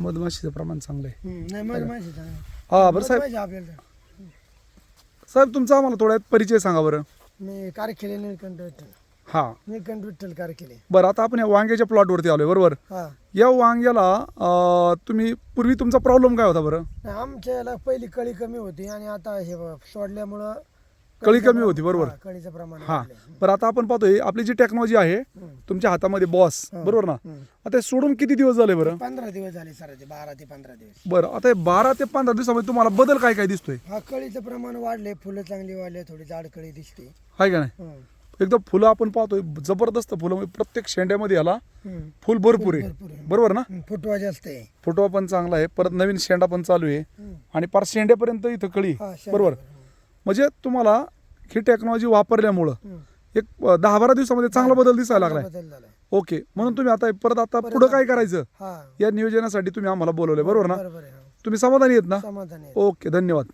मधमाशीचं प्रमाण चांगलं आहे. हम्म, नाही मग माहिती आहे. हा बरं साहेब. आपल्याला साहेब तुमचा आम्हाला थोडा परिचय सांगा बरं. मी कारखेले निळकंठ विठ्ठल. हां. निळकंठ विठ्ठल कारखेले बरं आता आपण या वांग्याच्या प्लॉटवरती आलोय बरोबर? हा. या वांग्याला अं, तुम्ही पूर्वी तुमचा प्रॉब्लेम काय होता बरं? नाही, आमच्या याला पहिली कळी कमी होती आणि आता हे सोडल्यामुळं कळी कमी होती, बरोबर. हा, कळीचं प्रमाण हां वाढलंय. बरं आता आपण पाहतोय आपली जी टेक्नॉलॉजी आहे. तुमच्या हातामध्ये बॉस. बरोबर ना. आता हे सोडून किती दिवस झाले बरं पंधरा दिवस झाले सर ते बारा ते पंधरा दिवस बरं आता हे बारा ते पंधरा दिवसामध्ये तुम्हाला बदल काय काय दिसतोय हा कळीचं प्रमाण वाढले फुलं चांगली वाढले थोडी जाड कळी दिसते आहे का नाही हम्म. एकदम फुलं आपण पाहतोय जबरदस्त फुलं म्हणजे प्रत्येक शेंड्यामध्ये याला हम्म. फुल भरपूर आहे. बरोबर ना हम्म, फुटवा जास्त आहे फुटवा पण चांगला आहे परत नवीन शेंडा पण चालू आहे. आणि पार शेंड्यापर्यंत इथं कळी हा, शेंडा बरोबर बरोबर. म्हणजे तुम्हाला ही टेक्नॉलॉजी वापरल्यामुळं. एक दहा बारा दिवसामध्ये चांगला बदल दिसायला लागलाय. बदल झालाय. ओके म्हणून तुम्ही आता परत आता पुढं काय करायचं? हा. या नियोजनासाठी तुम्ही आम्हाला बोलवलंय बरोबर ना? बरोबर आहे हा. तुम्ही समाधानी आहेत ना? समाधान आहे ओके धन्यवाद.